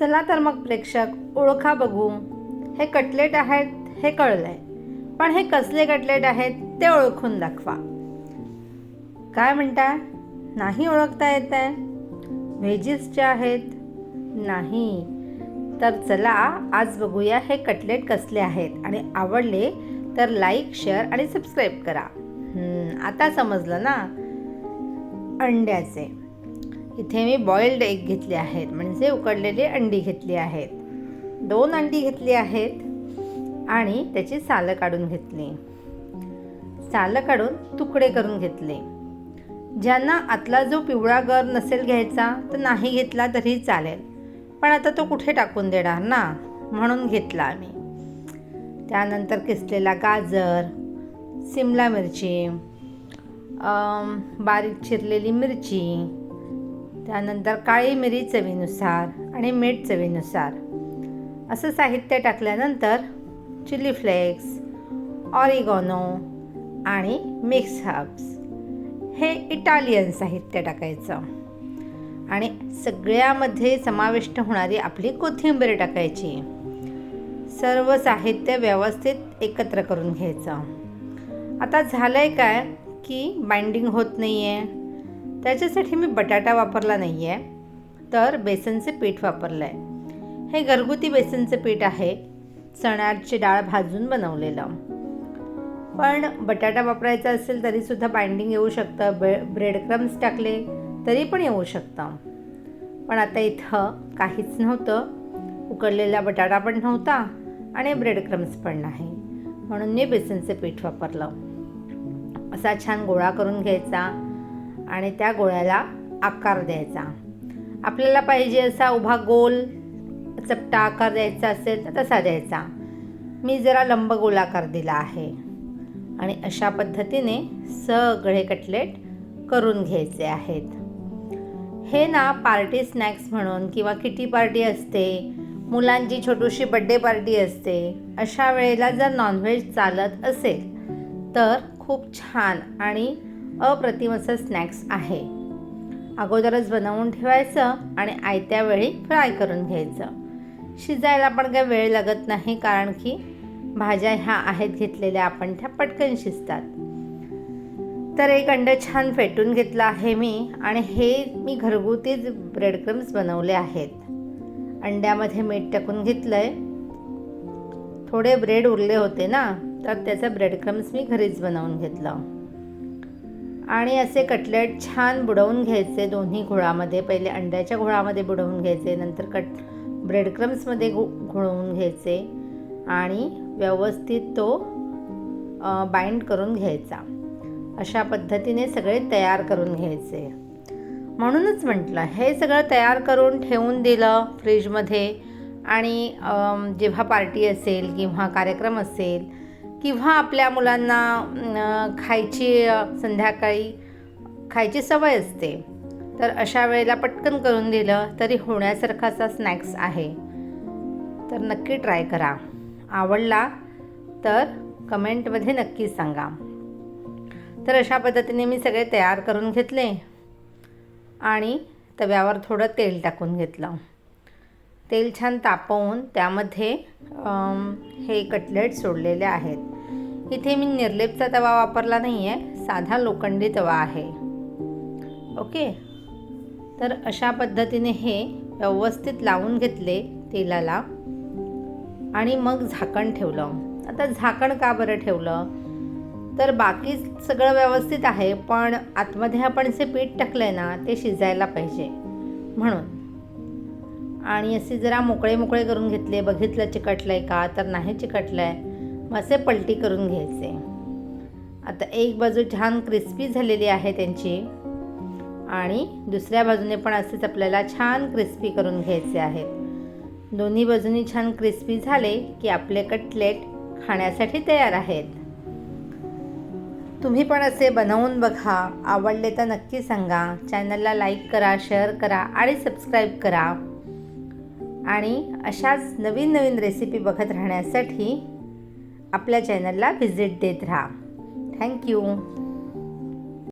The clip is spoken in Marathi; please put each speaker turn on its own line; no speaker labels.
चला तर मग प्रेक्षक ओळखा बघू. हे कटलेट आहेत हे कळलंय. पण हे कसले कटलेट आहेत ते ओळखून दाखवा. काय म्हणता नाही ओळखता येत आहे व्हेजीसचे आहेत? नाही. तर चला आज बघूया हे कटलेट कसले आहेत. आणि आवडले तर लाईक शेअर आणि सबस्क्राईब करा. आता समजलं ना? अंड्याचे. इथे मी बॉइल्ड एग घेतले आहेत म्हणजे उकडलेली अंडी घेतली आहेत. दोन अंडी घेतली आहेत आणि त्याची सालं काढून घेतली. सालं काढून तुकडे करून घेतले. ज्यांना आतला जो पिवळा गर नसेल घ्यायचा तर नाही घेतला तरी चालेल. पण आता तो कुठे टाकून देणार ना? म्हणून घेतला आम्ही. त्यानंतर किसलेला गाजर सिमला मिरची बारीक चिरलेली मिरची त्यानंतर काळी मिरी चवीनुसार आणि मीठ चवीनुसार. असं साहित्य टाकल्यानंतर चिली फ्लेक्स ऑरिगॉनो आणि मिक्स हर्ब्स हे इटालियन साहित्य टाकायचं. आणि सगळ्यामध्ये समाविष्ट होणारी आपली कोथिंबीर टाकायची. सर्व साहित्य व्यवस्थित एकत्र करून घ्यायचं. आता झालं आहे काय की बाइंडिंग होत नाही आहे त्याच्यासाठी मी बटाटा वापरला नाही आहे तर बेसनचे पीठ वापरलं आहे हे घरगुती बेसनचं पीठ आहे. चण्याची डाळ भाजून बनवलेलं. पण बटाटा वापरायचा असेल तरीसुद्धा बाइंडिंग येऊ शकतं. ब्रे ब्रेड क्रम्स टाकले तरी पण येऊ शकतं. पण आता इथं काहीच नव्हतं. उकडलेला बटाटा पण नव्हता आणि ब्रेड क्रम्स पण नाही. म्हणून मी बेसनचं पीठ वापरलं. असा छान गोळा करून घ्यायचा. आणि त्या गोळ्याला आकार द्यायचा. आपल्याला पाहिजे असा उभा गोल चपटा आकार द्यायचा असेल तर तसा द्यायचा. मी जरा लंब गोलाकार दिला आहे. आणि अशा पद्धतीने सगळे कटलेट करून घ्यायचे आहेत. हे ना पार्टी स्नॅक्स म्हणून किंवा किटी पार्टी असते मुलांची छोटीशी बड्डे पार्टी असते अशा वेळेला जर नॉनव्हेज चालत असेल तर खूप छान आणि अप्रतिम असं स्नॅक्स आहे. अगोदरच बनवून ठेवायचं आणि आयत्या वेळी फ्राय करून घ्यायचं. शिजायला पण काही वेळ लागत नाही कारण की भाज्या ह्या आहेत घेतलेल्या आपण त्या पटकन शिजतात. तर एक अंडं छान फेटून घेतलं आहे मी आणि हे मी घरगुतीच ब्रेड क्रम्स बनवले आहेत. अंड्यामध्ये मीठ टाकून घेतलं आहे थोडे ब्रेड उरले होते ना तर त्याचं ब्रेड क्रम्स मी घरीच बनवून घेतलं. आणि असे कटलेट छान बुडवून घ्यायचे दोन्ही घोळामध्ये. पहिले अंड्याच्या घोळामध्ये बुडवून घ्यायचे नंतर कट ब्रेड क्रम्समध्ये घो घोळवून घ्यायचे आणि व्यवस्थित तो बाइंड करून घ्यायचा. अशा पद्धतीने सगळे तयार करून घ्यायचे. म्हणूनच म्हटलं हे सगळं तयार करून ठेवून दिलं फ्रीजमध्ये आणि जेव्हा पार्टी असेल किंवा कार्यक्रम असेल किंवा आपल्या मुलांना खायची संध्याकाळी खायची सवय असते. तर अशा वेळेला पटकन करून दिलं तरी होण्यासारखा असा स्नॅक्स आहे. तर नक्की ट्राय करा. आवडला तर कमेंटमध्ये नक्की सांगा. तर अशा पद्धतीने मी सगळे तयार करून घेतले आणि तव्यावर थोडं तेल टाकून घेतलं. तेल छान तापवून त्यामध्ये हे कटलेट सोडलेले आहेत. इथे मी निर्लेपचा तवा वापरला नाही आहे साधा लोखंडी तवा आहे. ओके? तर अशा पद्धतीने हे व्यवस्थित लावून घेतले तेलाला आणि मग झाकण ठेवलं. आता झाकण का बरं ठेवलं? तर बाकी सगळं व्यवस्थित आहे पण आतमध्ये आपण जे पीठ टाकलं आहे ना ते शिजायला पाहिजे. म्हणून आणि असे जरा मोकळे मोकळे करून घेतले. बघितलं चिकटलं आहे का? तर नाही चिकटलं आहे मग असे पलटी करून घ्यायचे. आता एक बाजू छान क्रिस्पी झालेली आहे त्यांची. आणि दुसऱ्या बाजूने पण असेच आपल्याला छान क्रिस्पी करून घ्यायचे आहेत. दोन्ही बाजूनी छान क्रिस्पी झाले की आपले कटलेट खाण्यासाठी तयार आहेत. तुम्ही पण असे बनवून बघा. आवडले तर नक्की सांगा. चॅनलला लाईक करा शेअर करा आणि सबस्क्राईब करा. आणि अशाच नवीन नवीन रेसिपी बघत राहण्यासाठी आपल्या चॅनलला व्हिजिट देत राहा. थँक्यू